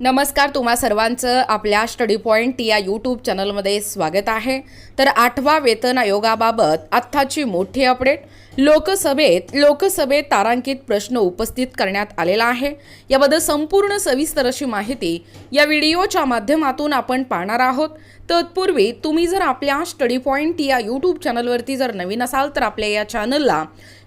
नमस्कार तुम्हा सर्वांचं आपल्या स्टडी पॉईंट या यूट्यूब चॅनलमध्ये स्वागत आहे. तर आठवा वेतन आयोगाबाबत आत्ताची मोठी अपडेट. लोकसभेत लोकसभेत तारांकित प्रश्न उपस्थित करण्यात आलेला आहे. याबद्दल संपूर्ण सविस्तर अशी माहिती या व्हिडिओच्या माध्यमातून आपण पाहणार आहोत. तत्पूर्वी तुम्ही जर आपल्या स्टडी पॉईंट या यूट्यूब चॅनलवरती जर नवीन असाल तर आपल्या या चॅनलला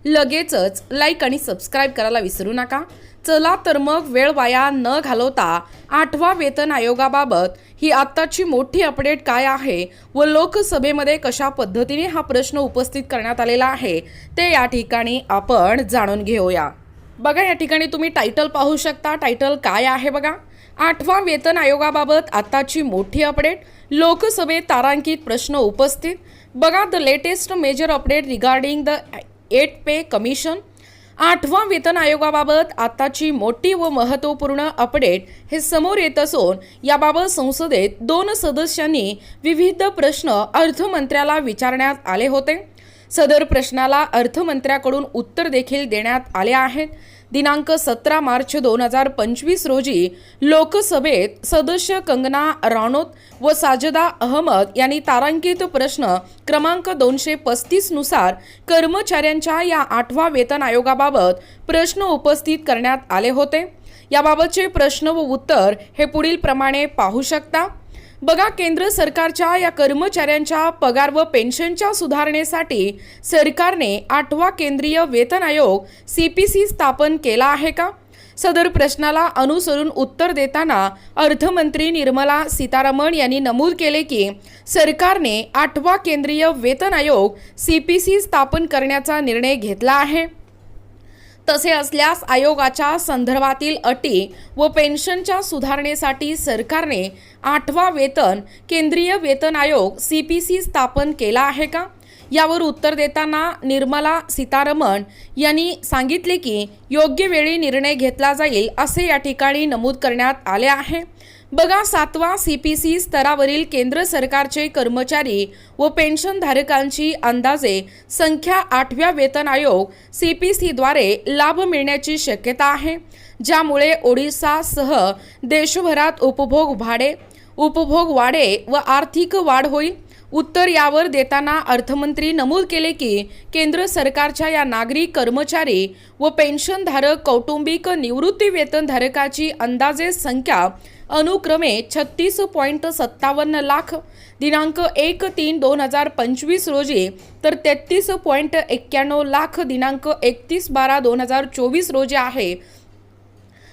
लगेचच लाईक आणि सबस्क्राईब करायला विसरू नका. चला तर मग वेळ वाया न घालवता आठवा वेतन आयोगाबाबत ही आत्ताची मोठी अपडेट काय आहे व लोकसभेमध्ये कशा पद्धतीने हा प्रश्न उपस्थित करण्यात आलेला आहे ते या ठिकाणी आपण जाणून घेऊया. बघा या ठिकाणी तुम्ही टायटल पाहू शकता. टायटल काय आहे बघा? आठवा वेतन आयोगाबाबत आत्ताची मोठी अपडेट. लोकसभेत तारांकित प्रश्न उपस्थित. बघा the latest major update regarding the eight pay commission आठवा वेतन आयोगाबाबत आताची मोठी व महत्त्वपूर्ण अपडेट हे समोर येत असून याबाबत संसदेत दोन सदस्यांनी विविध प्रश्न अर्थमंत्र्याला विचारण्यात आले होते. सदर प्रश्नाला अर्थमंत्र्याकडून उत्तर देखील देण्यात आले आहेत. दिनांक सतरा मार्च दोन हजार पंचवीस रोजी लोकसभेत सदस्य कंगना राणोत व साजदा अहमद यांनी तारांकित प्रश्न क्रमांक दोनशे पस्तीसनुसार कर्मचाऱ्यांच्या या आठवा वेतन आयोगाबाबत प्रश्न उपस्थित करण्यात आले होते. याबाबतचे प्रश्न व उत्तर हे पुढील प्रमाणे पाहू शकता. बघा केंद्र सरकारच्या या कर्मचाऱ्यांच्या पगार व पेन्शनच्या सुधारणेसाठी सरकारने आठवा केंद्रीय वेतन आयोग सी पी सी स्थापन केला आहे का? सदर प्रश्नाला अनुसरून उत्तर देताना अर्थमंत्री निर्मला सीतारामन यांनी नमूद केले की सरकारने आठवा केंद्रीय वेतन आयोग सी पी सी स्थापन करण्याचा निर्णय घेतला आहे. तसे असल्यास आयोगाच्या संदर्भातील अटी व पेन्शनच्या सुधारणेसाठी सरकारने आठवा वेतन केंद्रीय वेतन आयोग सी पी सी स्थापन केला आहे का? यावर उत्तर देताना निर्मला सीतारमण यांनी सांगितले की योग्य वेळी निर्णय घेतला जाईल असे या ठिकाणी नमूद करण्यात आले आहे. बघा सातवा सी पी सी स्तरावरील केंद्र सरकारचे कर्मचारी व पेन्शनधारकांची अंदाजे संख्या आठव्या वेतन आयोग सी पी सीद्वारे लाभ मिळण्याची शक्यता आहे ज्यामुळे ओडिसासह देशभरात उपभोग भाडे उपभोग वाढे व आर्थिक वाढ होईल. उत्तर यावर देताना अर्थमंत्री नमूद केले की केंद्र सरकारच्या या नागरी कर्मचारी व पेन्शनधारक कौटुंबिक निवृत्ती वेतनधारकाची अंदाजे संख्या अनुक्रमे छत्तीस पॉईंट सत्तावन्न लाख दिनांक एक तीन दोन हजार पंचवीस रोजी तर तेहतीस पॉईंट एक्क्याण्णव लाख दिनांक एकतीस बारा दोन हजार चोवीस रोजी आहे.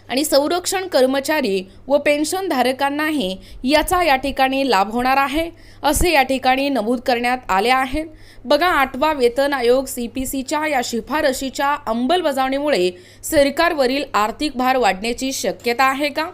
आणि संरक्षण कर्मचारी व पेन्शनधारकांनाही याचा या ठिकाणी लाभ होणार आहे असे या ठिकाणी नमूद करण्यात आले आहे. बघा आठवा वेतन आयोग सी पी सीच्या या शिफारशीच्या अंमलबजावणीमुळे सरकारवरील आर्थिक भार वाढण्याची शक्यता आहे का?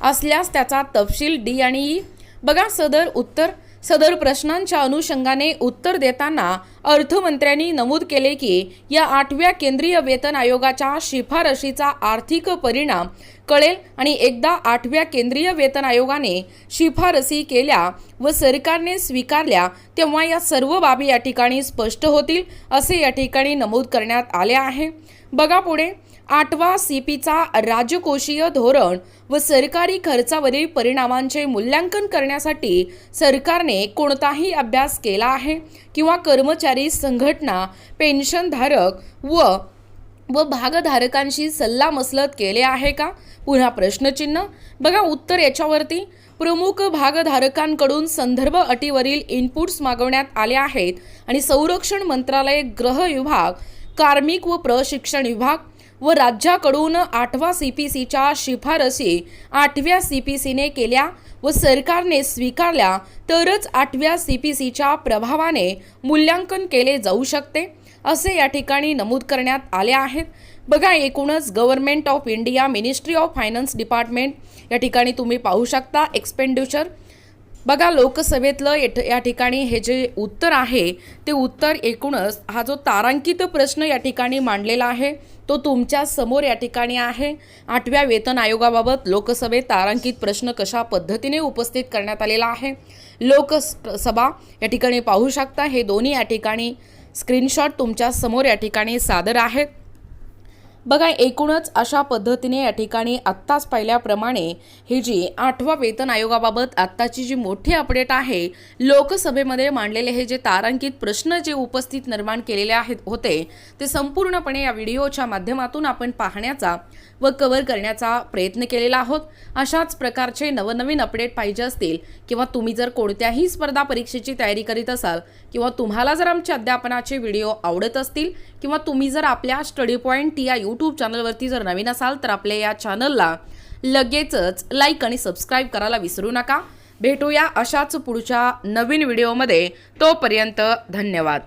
असल्यास त्याचा तपशील डी आणि ई. बघा सदर उत्तर सदर प्रश्नांच्या अनुषंगाने उत्तर देताना अर्थमंत्र्यांनी नमूद केले की या आठव्या केंद्रीय वेतन आयोगाच्या शिफारशीचा आर्थिक परिणाम कळेल आणि एकदा आठव्या केंद्रीय वेतन आयोगाने शिफारसी केल्या व सरकारने स्वीकारल्या तेव्हा या सर्व बाबी या ठिकाणी स्पष्ट होतील असे या ठिकाणी नमूद करण्यात आले आहे. बघा पुढे. आठवा सीपीचा राजकोषीय धोरण व सरकारी खर्चावरील परिणामांचे मूल्यांकन करण्यासाठी सरकारने कोणताही अभ्यास केला आहे? किंवा कर्मचारी संघटना पेन्शनधारक व व भागधारकांशी सल्लामसलत केले आहे का? पुन्हा प्रश्नचिन्ह. बघा उत्तर याच्यावरती. प्रमुख भागधारकांकडून संदर्भ अटीवरील इनपुट्स मागवण्यात आले आहेत आणि संरक्षण मंत्रालय गृह विभाग कार्मिक व प्रशिक्षण विभाग व राज्याकडून आठवा सी पी सीच्या शिफारसी आठव्या सी पी सीने केल्या व सरकारने स्वीकारल्या तरच आठव्या सी पी सीच्या प्रभावाने मूल्यांकन केले जाऊ शकते असे या ठिकाणी नमूद करण्यात आले आहेत. बघा एकूणच government of India ministry of finance department या ठिकाणी तुम्ही पाहू शकता एक्सपेंडिचर बघा लोकसभेतलं येठ या ठिकाणी हे जे उत्तर आहे ते उत्तर एकूणच हा जो तारांकित प्रश्न या ठिकाणी मांडलेला आहे तो तुमच्यासमोर या ठिकाणी आहे. आठव्या वेतन आयोगाबाबत लोकसभेत तारांकित प्रश्न कशा पद्धतीने उपस्थित करण्यात आलेला आहे? लोकसभा या ठिकाणी पाहू शकता हे दोन्ही या ठिकाणी स्क्रीनशॉट तुमच्यासमोर या ठिकाणी सादर आहेत. बघा एकूणच अशा पद्धतीने या ठिकाणी आत्ताच पाहिल्याप्रमाणे ही जी आठवा वेतन आयोगाबाबत आत्ताची जी मोठी अपडेट आहे लोकसभेमध्ये मांडलेले हे जे तारांकित प्रश्न जे उपस्थित निर्माण केलेले आहेत होते ते संपूर्णपणे या व्हिडिओच्या माध्यमातून आपण पाहण्याचा व कव्हर करण्याचा प्रयत्न केलेला आहोत. अशाच प्रकारचे नवनवीन अपडेट पाहिजे असतील किंवा तुम्ही जर कोणत्याही स्पर्धा परीक्षेची तयारी करीत असाल किंवा तुम्हाला जर आमच्या अध्यापनाचे व्हिडिओ आवडत असतील किंवा तुम्ही जर आपल्या स्टडी पॉईंट या यूट्यूब चॅनलवरती जर नवीन असाल तर आपल्या या चॅनलला लगेचच लाईक आणि सबस्क्राईब करायला विसरू नका. भेटूया अशाच पुढच्या नवीन व्हिडिओमध्ये तोपर्यंत धन्यवाद.